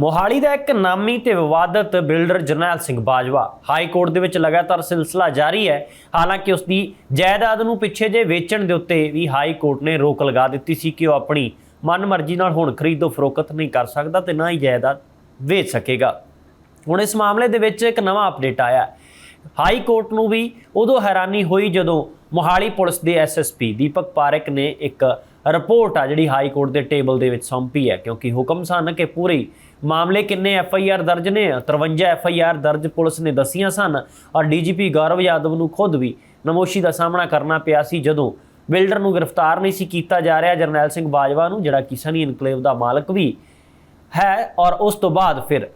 ਮੋਹਾਲੀ ਦਾ ਇੱਕ ਨਾਮੀ ਤੇ ਵਿਵਾਦਤ builder Jarnail Singh Bajwa. High court ਦੇ ਵਿੱਚ ਲਗਾਤਾਰ ਸਿਲਸਿਲਾ ਜਾਰੀ ਹੈ। ਹਾਲਾਂਕਿ ਉਸ ਦੀ ਜਾਇਦਾਦ ਨੂੰ ਪਿੱਛੇ ਜੇ ਵੇਚਣ ਦੇ ਉੱਤੇ ਵੀ ਹਾਈ ਕੋਰਟ ਨੇ ਰੋਕ ਲਗਾ ਦਿੱਤੀ ਸੀ ਕਿ ਉਹ ਆਪਣੀ ਮਨਮਰਜ਼ੀ ਨਾਲ ਹੁਣ ਖਰੀਦੋ ਫਰੋਖਤ ਨਹੀਂ ਕਰ ਸਕਦਾ ਤੇ ਨਾ ਹੀ ਜਾਇਦਾਦ ਵੇਚ ਸਕੇਗਾ। ਹੁਣ ਇਸ ਮਾਮਲੇ ਦੇ ਵਿੱਚ ਇੱਕ ਨਵਾਂ ਅਪਡੇਟ ਆਇਆ। ਹਾਈ ਕੋਰਟ ਨੂੰ ਵੀ ਉਦੋਂ ਹੈਰਾਨੀ ਹੋਈ ਜਦੋਂ ਮੋਹਾਲੀ ਪੁਲਿਸ ਦੇ ਐਸਐਸਪੀ ਦੀਪਕ ਪਾਰਕ ਨੇ ਇੱਕ ਰਿਪੋਰਟ ਆ ਜਿਹੜੀ ਹਾਈ ਕੋਰਟ ਦੇ ਟੇਬਲ ਦੇ ਵਿੱਚ ਸੌਂਪੀ ਹੈ, ਕਿਉਂਕਿ ਹੁਕਮ ਸਨ ਕਿ ਪੂਰੀ ਮਾਮਲੇ ਕਿੰਨੇ ਐੱਫ ਆਈ ਆਰ ਦਰਜ ਨੇ 53 ਆਰ ਦਰਜ ਪੁਲਿਸ ਨੇ ਦਸੀਆਂ ਸਨ ਔਰ ਡੀਜੀਪੀ ਗੌਰਵ ਯਾਦਵ ਨੂੰ ਖੁਦ ਵੀ ਨਮੋਸ਼ੀ ਦਾ ਸਾਹਮਣਾ ਕਰਨਾ ਪਿਆ ਸੀ, ਜਦੋਂ ਬਿਲਡਰ ਨੂੰ ਗ੍ਰਿਫਤਾਰ ਨਹੀਂ ਸੀ ਕੀਤਾ ਜਾ ਰਿਹਾ, ਜਰਨੈਲ ਸਿੰਘ ਬਾਜਵਾ ਨੂੰ, ਜਿਹੜਾ ਕਿ ਸਨੀ ਇਨਕਲੇਵ ਦਾ ਮਾਲਕ ਵੀ ਹੈ ਔਰ ਉਸ ਤੋਂ ਬਾਅਦ ਫਿਰ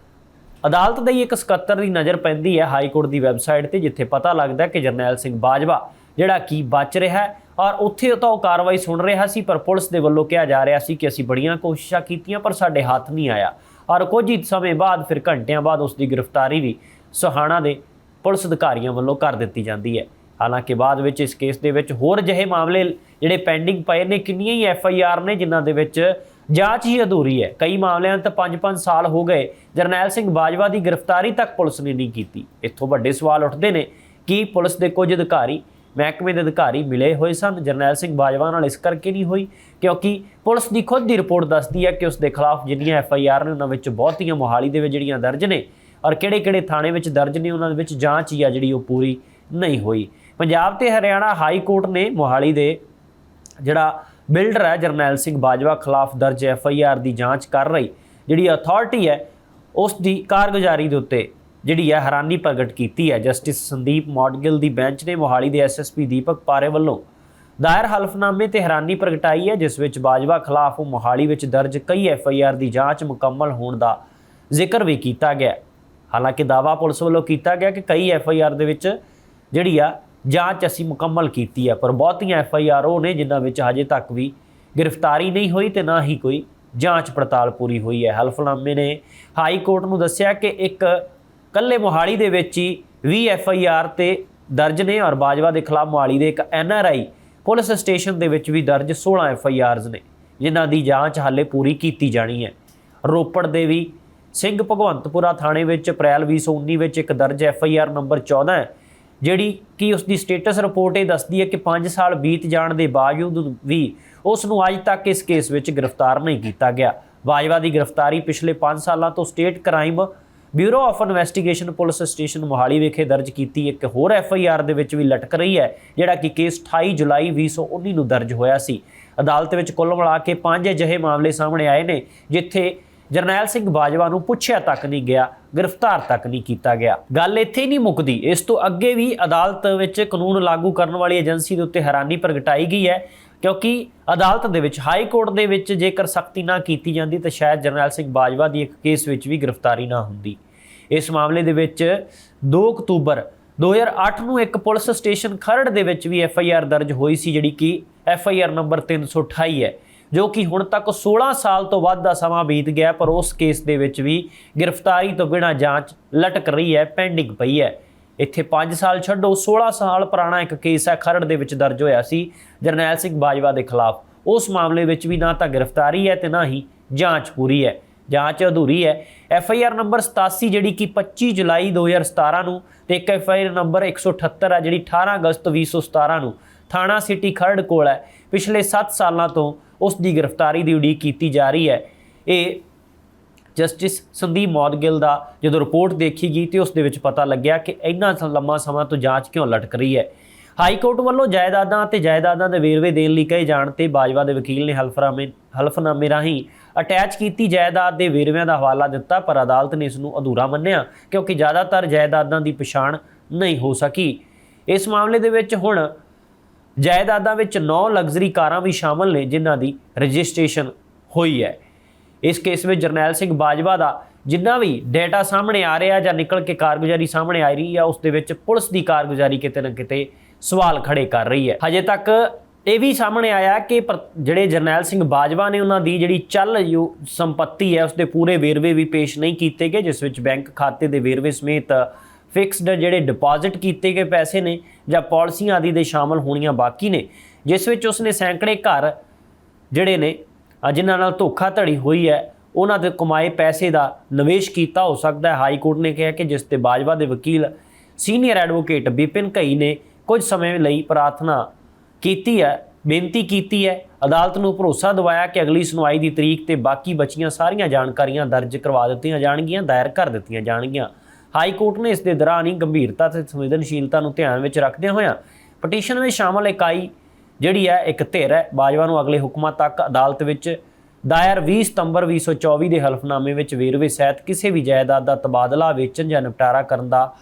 ਅਦਾਲਤ ਦੇ ਹੀ ਇੱਕ ਸਕੱਤਰ ਦੀ ਨਜ਼ਰ ਪੈਂਦੀ ਹੈ ਹਾਈ ਕੋਰਟ ਦੀ ਵੈਬਸਾਈਟ ਤੇ, ਜਿੱਥੇ ਪਤਾ ਲੱਗਦਾ ਹੈ ਕਿ ਜਰਨੈਲ ਸਿੰਘ ਬਾਜਵਾ ਜਿਹੜਾ ਕੀ ਬਚ ਰਿਹਾ ਹੈ। ਔਰ ਉੱਥੇ ਤਾਂ ਉਹ ਕਾਰਵਾਈ ਸੁਣ ਰਿਹਾ ਸੀ, ਪਰ ਪੁਲਿਸ ਦੇ ਵੱਲੋਂ ਕਿਹਾ ਜਾ ਰਿਹਾ ਸੀ ਕਿ ਅਸੀਂ ਬੜੀਆਂ ਕੋਸ਼ਿਸ਼ਾਂ ਕੀਤੀਆਂ, ਪਰ ਸਾਡੇ ਹੱਥ ਨਹੀਂ ਆਇਆ। ਔਰ ਕੁਝ ਹੀ ਸਮੇਂ ਬਾਅਦ, ਫਿਰ ਘੰਟਿਆਂ ਬਾਅਦ ਉਸ ਦੀ ਗ੍ਰਿਫਤਾਰੀ ਵੀ ਸੁਹਾਣਾ ਦੇ ਪੁਲਿਸ ਅਧਿਕਾਰੀਆਂ ਵੱਲੋਂ ਕਰ ਦਿੱਤੀ ਜਾਂਦੀ ਹੈ। ਹਾਲਾਂਕਿ ਬਾਅਦ ਵਿੱਚ ਇਸ ਕੇਸ ਦੇ ਵਿੱਚ ਹੋਰ ਜਿਹੇ ਮਾਮਲੇ ਜਿਹੜੇ ਪੈਂਡਿੰਗ ਪਏ ਨੇ, ਕਿੰਨੀਆਂ ਹੀ ਐਫ ਆਈ ਆਰ ਨੇ ਜਿਨ੍ਹਾਂ ਦੇ ਵਿੱਚ ਜਾਂਚ ਹੀ ਅਧੂਰੀ ਹੈ। ਕਈ ਮਾਮਲਿਆਂ ਤਾਂ 5-5 ਸਾਲ ਹੋ ਗਏ, ਜਰਨੈਲ ਸਿੰਘ ਬਾਜਵਾ ਦੀ ਗ੍ਰਿਫਤਾਰੀ ਤੱਕ ਪੁਲਿਸ ਨੇ ਨਹੀਂ ਕੀਤੀ। ਇੱਥੋਂ ਵੱਡੇ ਸਵਾਲ ਉੱਠਦੇ ਨੇ ਕਿ ਪੁਲਿਸ ਦੇ ਕੁਝ ਅਧਿਕਾਰੀ ਮਹਿਕਮੇ ਦੇ ਅਧਿਕਾਰੀ ਮਿਲੇ ਹੋਏ ਸਨ। ਜਰਨੈਲ ਸਿੰਘ ਬਾਜਵਾ ਨਾਲ ਇਸ ਕਰਕੇ ਨਹੀਂ ਹੋਈ ਕਿਉਂਕਿ ਪੁਲਿਸ ਦੀ ਖੁਦ ਦੀ ਰਿਪੋਰਟ ਦੱਸਦੀ ਹੈ ਕਿ ਉਸ ਦੇ ਖਿਲਾਫ ਜਿੰਨੀਆਂ ਐਫ ਆਈ ਆਰ ਨੇ ਉਹਨਾਂ ਵਿੱਚ ਬਹੁਤੀਆਂ ਮੋਹਾਲੀ ਦੇ ਵਿੱਚ ਜਿਹੜੀਆਂ ਦਰਜ ਨੇ ਔਰ ਕਿਹੜੇ-ਕਿਹੜੇ ਥਾਣੇ ਵਿੱਚ ਦਰਜ ਨੇ, ਉਹਨਾਂ ਦੇ ਵਿੱਚ ਜਾਂਚ ਹੀ ਆ ਜਿਹੜੀ ਉਹ ਪੂਰੀ ਨਹੀਂ ਹੋਈ। ਪੰਜਾਬ ਤੇ ਹਰਿਆਣਾ ਹਾਈ ਕੋਰਟ ਨੇ ਮੋਹਾਲੀ ਦੇ ਜਿਹੜਾ ਬਿਲਡਰ ਹੈ, ਜਰਨੈਲ ਸਿੰਘ ਬਾਜਵਾ ਖਿਲਾਫ ਦਰਜ ਐਫ ਆਈ ਆਰ ਦੀ ਜਾਂਚ ਕਰ ਰਹੀ। ਜਿਹੜੀ ਅਥਾਰਟੀ ਹੈ, ਉਸ ਦੀ ਕਾਰਗੁਜ਼ਾਰੀ ਦੇ ਉੱਤੇ ਜਿਹੜੀ ਹੈ ਹੈਰਾਨੀ ਪ੍ਰਗਟ ਕੀਤੀ ਹੈ। ਜਸਟਿਸ ਸੰਦੀਪ ਮੌਡਗਿਲ ਦੀ ਬੈਂਚ ਨੇ ਮੋਹਾਲੀ ਦੇ ਐਸਐਸਪੀ ਦੀਪਕ ਪਾਰੇ ਵੱਲੋਂ ਦਾਇਰ ਹਲਫਨਾਮੇ ਤੇ ਹੈਰਾਨੀ ਪ੍ਰਗਟਾਈ ਹੈ, ਜਿਸ ਵਿੱਚ ਬਾਜਵਾ ਖਿਲਾਫ ਮੋਹਾਲੀ ਵਿੱਚ ਦਰਜ ਕਈ ਐਫ ਆਈ ਆਰ ਦੀ ਜਾਂਚ ਮੁਕੰਮਲ ਹੋਣ ਦਾ ਜ਼ਿਕਰ ਵੀ ਕੀਤਾ ਗਿਆ। ਹਾਲਾਂਕਿ ਦਾਵਾ ਪੁਲਿਸ ਵੱਲੋਂ ਕੀਤਾ ਗਿਆ ਕਿ ਕਈ ਐਫ ਆਈ ਆਰ ਦੇ ਵਿੱਚ ਜਿਹੜੀ ਆ ਜਾਂਚ ਅਸੀਂ ਮੁਕੰਮਲ ਕੀਤੀ ਹੈ, ਪਰ ਬਹੁਤੀਆਂ ਐਫ ਆਈ ਆਰ ਉਹ ਨੇ ਜਿਨ੍ਹਾਂ ਵਿੱਚ ਹਜੇ ਤੱਕ ਵੀ ਗ੍ਰਿਫਤਾਰੀ ਨਹੀਂ ਹੋਈ ਤੇ ਨਾ ਹੀ ਕੋਈ ਜਾਂਚ ਪੜਤਾਲ ਪੂਰੀ ਹੋਈ ਹੈ। ਹਲਫਨਾਮੇ ਨੇ ਹਾਈ ਕੋਰਟ ਨੂੰ ਦੱਸਿਆ ਕਿ ਇੱਕ ਕੱਲੇ ਮੋਹਾਲੀ ਦੇ ਵਿੱਚ ਹੀ 20 ਐਫ ਆਈ ਆਰ ਤੇ ਦਰਜ ਨੇ ਔਰ ਬਾਜਵਾ ਦੇ ਖਿਲਾਫ ਮੋਹਾਲੀ ਦੇ ਇੱਕ N R I police station ਦੇ ਵਿੱਚ ਵੀ ਦਰਜ 16 ਐਫ ਆਈ ਆਰਜ਼ ਨੇ, ਜਿਨ੍ਹਾਂ ਦੀ ਜਾਂਚ ਹਾਲੇ ਪੂਰੀ ਕੀਤੀ ਜਾਣੀ ਹੈ। ਰੋਪੜ ਦੇ ਵੀ ਸਿੰਘ ਭਗਵੰਤਪੁਰਾ ਥਾਣੇ ਵਿੱਚ ਅਪ੍ਰੈਲ 2019 ਵਿੱਚ ਇੱਕ ਦਰਜ ਐਫ ਆਈ ਆਰ ਨੰਬਰ 14 ਹੈ, ਜਿਹੜੀ ਕਿ ਉਸ ਦੀ ਸਟੇਟਸ ਰਿਪੋਰਟ ਇਹ ਦੱਸਦੀ ਹੈ ਕਿ 5 ਸਾਲ ਬੀਤ ਜਾਣ ਦੇ ਬਾਵਜੂਦ ਵੀ ਉਸ ਨੂੰ ਅੱਜ ਤੱਕ ਇਸ ਕੇਸ ਵਿੱਚ ਗ੍ਰਿਫਤਾਰ ਨਹੀਂ ਕੀਤਾ ਗਿਆ। ਬਾਜਵਾ ਦੀ ਗ੍ਰਿਫਤਾਰੀ ਪਿਛਲੇ 5 ਸਾਲਾਂ ਤੋਂ state crime bureau of investigation police station Mohali ਵਿਖੇ ਦਰਜ ਕੀਤੀ ਇੱਕ ਹੋਰ ਐਫ ਆਈ ਆਰ ਦੇ ਵਿੱਚ ਵੀ ਲਟਕ ਰਹੀ ਹੈ, ਜਿਹੜਾ ਕਿ ਕੇਸ 28 ਜੁਲਾਈ 2019 ਨੂੰ ਦਰਜ ਹੋਇਆ ਸੀ। ਅਦਾਲਤ ਵਿੱਚ ਕੁੱਲ ਮਿਲਾ ਕੇ ਪੰਜ ਅਜਿਹੇ ਮਾਮਲੇ ਸਾਹਮਣੇ ਆਏ ਨੇ, ਜਿੱਥੇ ਜਰਨੈਲ ਸਿੰਘ ਬਾਜਵਾ ਨੂੰ ਪੁੱਛਿਆ ਤੱਕ ਨਹੀਂ ਗਿਆ, ਗ੍ਰਿਫਤਾਰ ਤੱਕ ਨਹੀਂ ਕੀਤਾ ਗਿਆ। ਗੱਲ ਇੱਥੇ ਹੀ ਨਹੀਂ ਮੁੱਕਦੀ, ਇਸ ਤੋਂ ਅੱਗੇ ਵੀ ਅਦਾਲਤ ਵਿੱਚ ਕਾਨੂੰਨ ਲਾਗੂ ਕਰਨ ਵਾਲੀ ਏਜੰਸੀ ਦੇ ਉੱਤੇ ਹੈਰਾਨੀ ਪ੍ਰਗਟਾਈ ਗਈ ਹੈ। ਕਿਉਂਕਿ ਅਦਾਲਤ ਦੇ ਵਿੱਚ, ਹਾਈ ਕੋਰਟ ਦੇ ਵਿੱਚ ਜੇਕਰ ਸਖਤੀ ਨਾ ਕੀਤੀ ਜਾਂਦੀ, ਤਾਂ ਸ਼ਾਇਦ ਜਰਨੈਲ ਸਿੰਘ ਬਾਜਵਾ ਦੀ ਇੱਕ ਕੇਸ ਵਿੱਚ ਵੀ ਗ੍ਰਿਫਤਾਰੀ ਨਾ ਹੁੰਦੀ। ਇਸ ਮਾਮਲੇ ਦੇ ਵਿੱਚ 2 ਅਕਤੂਬਰ 2008 ਨੂੰ ਇੱਕ ਪੁਲਿਸ ਸਟੇਸ਼ਨ ਖਰੜ ਦੇ ਵਿੱਚ ਵੀ ਐਫ ਆਈ ਆਰ ਦਰਜ ਹੋਈ ਸੀ, ਜਿਹੜੀ ਕਿ ਐਫ ਆਈ ਆਰ ਨੰਬਰ 328 ਹੈ, ਜੋ ਕਿ ਹੁਣ ਤੱਕ 16 ਸਾਲ ਤੋਂ ਵੱਧ ਦਾ ਸਮਾਂ ਬੀਤ ਗਿਆ ਪਰ ਉਸ ਕੇਸ ਦੇ ਵਿੱਚ ਵੀ ਗ੍ਰਿਫਤਾਰੀ ਤੋਂ ਬਿਨਾਂ ਜਾਂਚ ਲਟਕ ਰਹੀ ਹੈ, ਪੈਂਡਿੰਗ ਪਈ ਹੈ। ਇੱਥੇ 5 ਸਾਲ ਛੱਡੋ 16 ਸਾਲ ਪੁਰਾਣਾ ਇੱਕ ਕੇਸ ਹੈ, ਖਰੜ ਦੇ ਵਿੱਚ ਦਰਜ ਹੋਇਆ ਸੀ ਜਰਨੈਲ ਸਿੰਘ ਬਾਜਵਾ ਦੇ ਖਿਲਾਫ। ਉਸ ਮਾਮਲੇ ਵਿੱਚ ਵੀ ਨਾ ਤਾਂ ਗ੍ਰਿਫਤਾਰੀ ਹੈ ਤੇ ਨਾ ਹੀ ਜਾਂਚ ਪੂਰੀ ਹੈ। ਜਾਂਚ ਅਧੂਰੀ ਹੈ। ਐਫ ਆਈ ਆਰ ਨੰਬਰ 87 ਜਿਹੜੀ ਕਿ 25 ਜੁਲਾਈ 2017 ਨੂੰ ਤੇ ਇੱਕ ਐਫ ਆਈ ਆਰ ਨੰਬਰ 178 ਹੈ ਜਿਹੜੀ 18 ਅਗਸਤ 2017 ਨੂੰ ਥਾਣਾ ਸਿਟੀ ਖਰੜ ਕੋਲ ਹੈ। ਪਿਛਲੇ 7 ਸਾਲਾਂ ਤੋਂ ਉਸ ਦੀ ਗ੍ਰਿਫਤਾਰੀ ਦੀ ਉਡੀਕ ਕੀਤੀ ਜਾ ਰਹੀ ਹੈ। ਇਹ ਜਸਟਿਸ ਸੰਦੀਪ ਮੌਦਗਿਲ ਦਾ ਜਦੋਂ ਰਿਪੋਰਟ ਦੇਖੀ ਗਈ ਤੇ ਉਸ ਦੇ ਵਿੱਚ ਪਤਾ ਲੱਗਿਆ ਕਿ ਇੰਨਾ ਸ- ਲੰਮਾ ਸਮਾਂ ਤੋਂ ਜਾਂਚ ਕਿਉਂ ਲਟਕ ਰਹੀ ਹੈ। ਹਾਈ ਕੋਰਟ ਵੱਲੋਂ ਜਾਇਦਾਦਾਂ ਅਤੇ ਜਾਇਦਾਦਾਂ ਦੇ ਵੇਰਵੇ ਦੇਣ ਲਈ ਕਹੇ ਜਾਣ ਤੇ ਬਾਜਵਾ ਦੇ ਵਕੀਲ ਨੇ ਹਲਫਨਾਮੇ ਹਲਫਨਾਮੇ ਰਾਹੀਂ ਅਟੈਚ ਕੀਤੀ ਜਾਇਦਾਦ ਦੇ ਵੇਰਵਿਆਂ ਦਾ ਹਵਾਲਾ ਦਿੱਤਾ, ਪਰ ਅਦਾਲਤ ਨੇ ਇਸ ਨੂੰ ਅਧੂਰਾ ਮੰਨਿਆ ਕਿਉਂਕਿ ਜ਼ਿਆਦਾਤਰ ਜਾਇਦਾਦਾਂ ਦੀ ਪਛਾਣ ਨਹੀਂ ਹੋ ਸਕੀ। ਇਸ ਮਾਮਲੇ ਦੇ ਵਿੱਚ ਹੁਣ ਜਾਇਦਾਦਾਂ ਵਿੱਚ 9 ਲਗਜ਼ਰੀ ਕਾਰਾਂ ਵੀ ਸ਼ਾਮਲ ਨੇ, ਜਿਨ੍ਹਾਂ ਦੀ ਰਜਿਸਟ੍ਰੇਸ਼ਨ ਹੋਈ ਹੈ। ਇਸ ਕੇਸ ਵਿੱਚ ਜਰਨੈਲ ਸਿੰਘ ਬਾਜਵਾ ਦਾ ਜਿੰਨਾ ਵੀ ਡਾਟਾ ਸਾਹਮਣੇ ਆ ਰਿਹਾ ਜਾਂ ਨਿਕਲ ਕੇ ਕਾਰਗੁਜ਼ਾਰੀ ਸਾਹਮਣੇ ਆ ਰਹੀ ਆ, ਉਸ ਦੇ ਵਿੱਚ ਪੁਲਿਸ ਦੀ ਕਾਰਗੁਜ਼ਾਰੀ ਕਿਤੇ ਨਾ ਕਿਤੇ ਸਵਾਲ ਖੜੇ ਕਰ ਰਹੀ ਹੈ। ਹਜੇ ਤੱਕ ਇਹ ਵੀ ਸਾਹਮਣੇ ਆਇਆ ਕਿ ਪਰ- ਜਿਹੜੇ ਜਰਨੈਲ ਸਿੰਘ ਬਾਜਵਾ ਨੇ ਉਹਨਾਂ ਦੀ ਜਿਹੜੀ ਚੱਲ ਜੋ ਸੰਪਤੀ ਹੈ ਉਸ ਦੇ ਪੂਰੇ ਵੇਰਵੇ ਵੀ ਪੇਸ਼ ਨਹੀਂ ਕੀਤੇ ਗਏ, ਜਿਸ ਵਿੱਚ ਬੈਂਕ ਖਾਤੇ ਦੇ ਵੇਰਵੇ ਸਮੇਤ ਫਿਕਸਡ ਜਿਹੜੇ ਡਿਪੋਜ਼ਿਟ ਕੀਤੇ ਗਏ ਪੈਸੇ ਨੇ ਜਾਂ ਪਾਲਿਸੀਆਂ ਆਦਿ ਦੇ ਸ਼ਾਮਲ ਹੋਣੀਆਂ ਬਾਕੀ ਨੇ, ਜਿਸ ਵਿੱਚ ਉਸਨੇ ਸੈਂਕੜੇ ਘਰ ਜਿਹੜੇ ਨੇ ਜਿਨ੍ਹਾਂ ਨਾਲ ਧੋਖਾਧੜੀ ਹੋਈ ਹੈ, ਉਹਨਾਂ ਦੇ ਕਮਾਏ ਪੈਸੇ ਦਾ ਨਿਵੇਸ਼ ਕੀਤਾ ਹੋ ਸਕਦਾ ਹੈ। ਹਾਈ ਕੋਰਟ ਨੇ ਕਿਹਾ ਕਿ ਜਿਸ ਤੇ ਬਾਜਵਾ ਦੇ ਵਕੀਲ ਸੀਨੀਅਰ ਐਡਵੋਕੇਟ ਵਿਪਿਨ ਘਈ ਨੇ ਕੁਝ ਸਮੇਂ ਲਈ ਪ੍ਰਾਰਥਨਾ ਕੀਤੀ ਹੈ, ਬੇਨਤੀ ਕੀਤੀ ਹੈ। ਅਦਾਲਤ ਨੂੰ ਭਰੋਸਾ ਦਿਵਾਇਆ ਕਿ ਅਗਲੀ ਸੁਣਵਾਈ ਦੀ ਤਰੀਕ ਤੇ ਬਾਕੀ ਬਚੀਆਂ ਸਾਰੀਆਂ ਜਾਣਕਾਰੀਆਂ ਦਰਜ ਕਰਵਾ ਦਿੱਤੀਆਂ ਜਾਣਗੀਆਂ, ਦਾਇਰ ਕਰ ਦਿੱਤੀਆਂ ਜਾਣਗੀਆਂ। ਹਾਈ ਕੋਰਟ ਨੇ ਇਸ ਦੇ ਦੌਰਾਨ ਹੀ ਗੰਭੀਰਤਾ ਤੇ ਸੰਵੇਦਨਸ਼ੀਲਤਾ ਨੂੰ ਧਿਆਨ ਵਿੱਚ ਰੱਖਦਿਆਂ ਹੋਇਆਂ ਪਟੀਸ਼ਨ ਵਿੱਚ ਸ਼ਾਮਲ ਇਕਾਈ ਜਿਹੜੀ ਹੈ ਇੱਕ ਧਿਰ ਹੈ, ਬਾਜਵਾ ਨੂੰ ਅਗਲੇ ਹੁਕਮਾਂ ਤੱਕ ਅਦਾਲਤ ਵਿੱਚ ਦਾਇਰ 20 ਸਤੰਬਰ 2024 ਦੇ ਹਲਫਨਾਮੇ ਵਿੱਚ ਵੇਰਵੇ ਸਹਿਤ ਕਿਸੇ ਵੀ ਜਾਇਦਾਦ ਦਾ ਤਬਾਦਲਾ ਵੇਚਣ ਜਾਂ ਨਿਪਟਾਰਾ ਕਰਨ ਦਾ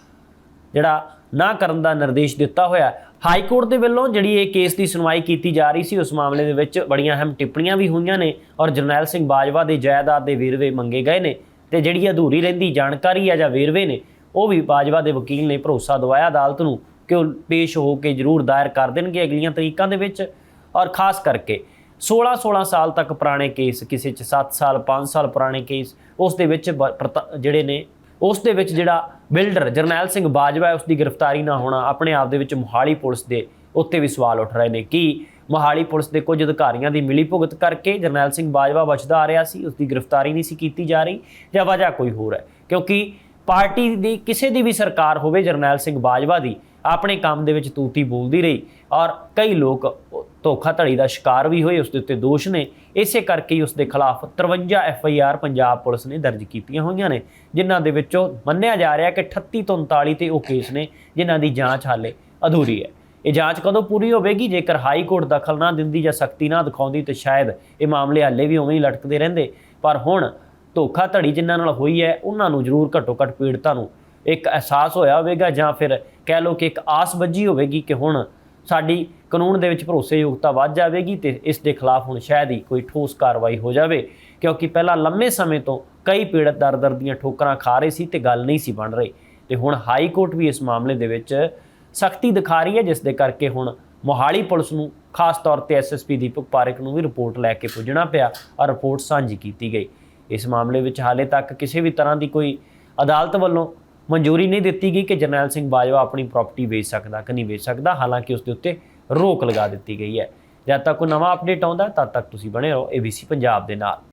ਜਿਹੜਾ ਨਾ ਕਰਨ ਦਾ ਨਿਰਦੇਸ਼ ਦਿੱਤਾ ਹੋਇਆ ਹਾਈ ਕੋਰਟ ਦੇ ਵੱਲੋਂ ਜਿਹੜੀ ਇਹ ਕੇਸ ਦੀ ਸੁਣਵਾਈ ਕੀਤੀ ਜਾ ਰਹੀ ਸੀ, ਉਸ ਮਾਮਲੇ ਦੇ ਵਿੱਚ ਬੜੀਆਂ ਅਹਿਮ ਟਿੱਪਣੀਆਂ ਵੀ ਹੋਈਆਂ ਨੇ ਔਰ ਜਰਨੈਲ ਸਿੰਘ ਬਾਜਵਾ ਦੇ ਜਾਇਦਾਦ ਦੇ ਵੇਰਵੇ ਮੰਗੇ ਗਏ ਨੇ ਤੇ ਜਿਹੜੀ ਅਧੂਰੀ ਰਹਿੰਦੀ ਜਾਣਕਾਰੀ ਆ ਜਾਂ ਵੇਰਵੇ ਨੇ, ਉਹ ਵੀ ਬਾਜਵਾ ਦੇ ਵਕੀਲ ਨੇ ਭਰੋਸਾ ਦਵਾਇਆ, ਅਦਾਲਤ ਨੂੰ ਕਿ ਉਹ ਪੇਸ਼ ਹੋ ਕੇ ਜ਼ਰੂਰ ਦਾਇਰ ਕਰ ਦੇਣਗੇ ਅਗਲੀਆਂ ਤਰੀਕਾਂ ਦੇ ਵਿੱਚ ਔਰ ਖਾਸ ਕਰਕੇ 16 16 ਸਾਲ ਤੱਕ ਪੁਰਾਣੇ ਕੇਸ, ਕਿਸੇ ਚ 7 ਸਾਲ 5 ਸਾਲ ਪੁਰਾਣੇ ਕੇਸ, ਉਸ ਦੇ ਵਿੱਚ ਬ- ਪ੍ਰਤਾ- ਜਿਹੜੇ ਨੇ, ਉਸ ਦੇ ਵਿੱਚ ਜਿਹੜਾ ਬਿਲਡਰ ਜਰਨੈਲ ਸਿੰਘ ਬਾਜਵਾ ਹੈ ਉਸ ਦੀ ਗ੍ਰਿਫਤਾਰੀ ਨਾ ਹੋਣਾ, ਆਪਣੇ ਆਪ ਦੇ ਵਿੱਚ ਮੋਹਾਲੀ ਪੁਲਿਸ ਦੇ ਉੱਤੇ ਵੀ ਸਵਾਲ ਉੱਠ ਰਹੇ ਨੇ ਕਿ ਮੋਹਾਲੀ ਪੁਲਿਸ ਦੇ ਕੁਝ ਅਧਿਕਾਰੀਆਂ ਦੀ ਮਿਲੀ ਭੁਗਤ ਕਰਕੇ ਜਰਨੈਲ ਸਿੰਘ ਬਾਜਵਾ ਬਚਦਾ ਆ ਰਿਹਾ ਸੀ ਉਸ ਦੀ ਗ੍ਰਿਫਤਾਰੀ ਨਹੀਂ ਸੀ ਕੀਤੀ ਜਾ ਰਹੀ, ਜਾਂ ਵਜ੍ਹਾ ਕੋਈ ਹੋਰ ਹੈ, ਕਿਉਂਕਿ ਪਾਰਟੀ ਦੀ ਕਿਸੇ ਦੀ ਵੀ ਸਰਕਾਰ ਹੋਵੇ, ਜਰਨੈਲ ਸਿੰਘ ਬਾਜਵਾ ਦੀ, ਆਪਣੇ ਕੰਮ ਦੇ ਵਿੱਚ ਤੂਤੀ ਬੋਲਦੀ ਰਹੀ ਔਰ ਕਈ ਲੋਕ ਧੋਖਾਧੜੀ ਦਾ ਸ਼ਿਕਾਰ ਵੀ ਹੋਏ, ਉਸ ਦੇ ਉੱਤੇ ਦੋਸ਼ ਨੇ। ਇਸੇ ਕਰਕੇ ਹੀ ਉਸ ਦੇ ਖਿਲਾਫ 53 F I R Punjab police ਨੇ ਦਰਜ ਕੀਤੀਆਂ ਹੋਈਆਂ ਨੇ, ਜਿਨ੍ਹਾਂ ਦੇ ਵਿੱਚੋਂ ਮੰਨਿਆ ਜਾ ਰਿਹਾ ਕਿ 38 ਤੋਂ 39 ਤੇ ਉਹ ਕੇਸ ਨੇ, ਜਿਨ੍ਹਾਂ ਦੀ ਜਾਂਚ ਹਾਲੇ ਅਧੂਰੀ ਹੈ। ਇਹ ਜਾਂਚ ਕਦੋਂ ਪੂਰੀ ਹੋਵੇਗੀ? ਜੇਕਰ ਹਾਈ ਕੋਰਟ ਦਖਲ ਨਾ ਦਿੰਦੀ ਜਾਂ ਸਖਤੀ ਨਾ ਦਿਖਾਉਂਦੀ, ਤੇ ਸ਼ਾਇਦ ਇਹ ਮਾਮਲੇ ਹਾਲੇ ਵੀ ਉਵੇਂ ਹੀ ਲਟਕਦੇ ਰਹਿੰਦੇ। ਪਰ ਹੁਣ ਧੋਖਾਧੜੀ ਜਿਨ੍ਹਾਂ ਨਾਲ ਹੋਈ ਹੈ, ਉਹਨਾਂ ਨੂੰ ਜ਼ਰੂਰ ਘੱਟੋ ਘੱਟ ਪੀੜਤਾਂ ਨੂੰ ਇੱਕ ਅਹਿਸਾਸ ਹੋਇਆ ਹੋਵੇਗਾ ਜਾਂ ਫਿਰ ਕਹਿ ਲਓ ਕਿ ਇੱਕ ਆਸ ਬੱਝੀ ਹੋਵੇਗੀ ਕਿ ਹੁਣ ਸਾਡੀ ਕਾਨੂੰਨ ਦੇ ਵਿੱਚ ਭਰੋਸੇਯੋਗਤਾ ਵੱਧ ਜਾਵੇਗੀ ਤੇ ਇਸ ਦੇ ਖਿਲਾਫ ਹੁਣ ਸ਼ਾਇਦ ਹੀ ਕੋਈ ਠੋਸ ਕਾਰਵਾਈ ਹੋ ਜਾਵੇ, ਕਿਉਂਕਿ ਪਹਿਲਾਂ ਲੰਮੇ ਸਮੇਂ ਤੋਂ ਕਈ ਪੀੜਤ ਦਰ-ਦਰ ਦੀਆਂ ਠੋਕਰਾਂ ਖਾ ਰਹੇ ਸੀ ਤੇ ਗੱਲ ਨਹੀਂ ਸੀ ਬਣ ਰਹੀ ਤੇ ਹੁਣ ਹਾਈ ਕੋਰਟ ਵੀ ਇਸ ਮਾਮਲੇ ਦੇ ਵਿੱਚ ਸਖਤੀ ਦਿਖਾ ਰਹੀ ਹੈ, ਜਿਸ ਦੇ ਕਰਕੇ ਹੁਣ ਮੋਹਾਲੀ ਪੁਲਿਸ ਨੂੰ ਖਾਸ ਤੌਰ ਤੇ ਐਸਐਸਪੀ ਦੀਪਕ ਪਾਰਕ ਨੂੰ ਵੀ ਰਿਪੋਰਟ ਲੈ ਕੇ ਪੁੱਜਣਾ ਪਿਆ ਔਰ ਰਿਪੋਰਟ ਸਾਂਝੀ ਕੀਤੀ ਗਈ। ਇਸ ਮਾਮਲੇ ਵਿੱਚ ਹਾਲੇ ਤੱਕ ਕਿਸੇ ਵੀ ਤਰ੍ਹਾਂ ਦੀ ਕੋਈ ਅਦਾਲਤ ਵੱਲੋਂ ਮਨਜ਼ੂਰੀ ਨਹੀਂ ਦਿੱਤੀ ਗਈ ਕਿ ਜਰਨੈਲ ਸਿੰਘ ਬਾਜਵਾ ਆਪਣੀ ਪ੍ਰਾਪਰਟੀ ਵੇਚ ਸਕਦਾ ਕਿ ਨਹੀਂ ਵੇਚ ਸਕਦਾ, ਹਾਲਾਂਕਿ ਉਸ ਦੇ ਉੱਤੇ ਰੋਕ ਲਗਾ ਦਿੱਤੀ ਗਈ ਹੈ। ਜਦ ਤੱਕ ਕੋਈ ਨਵਾਂ ਅਪਡੇਟ ਆਉਂਦਾ, ਤਦ ਤੱਕ ਤੁਸੀਂ ਬਣੇ ਰਹੋ ABC ਪੰਜਾਬ ਦੇ ਨਾਲ।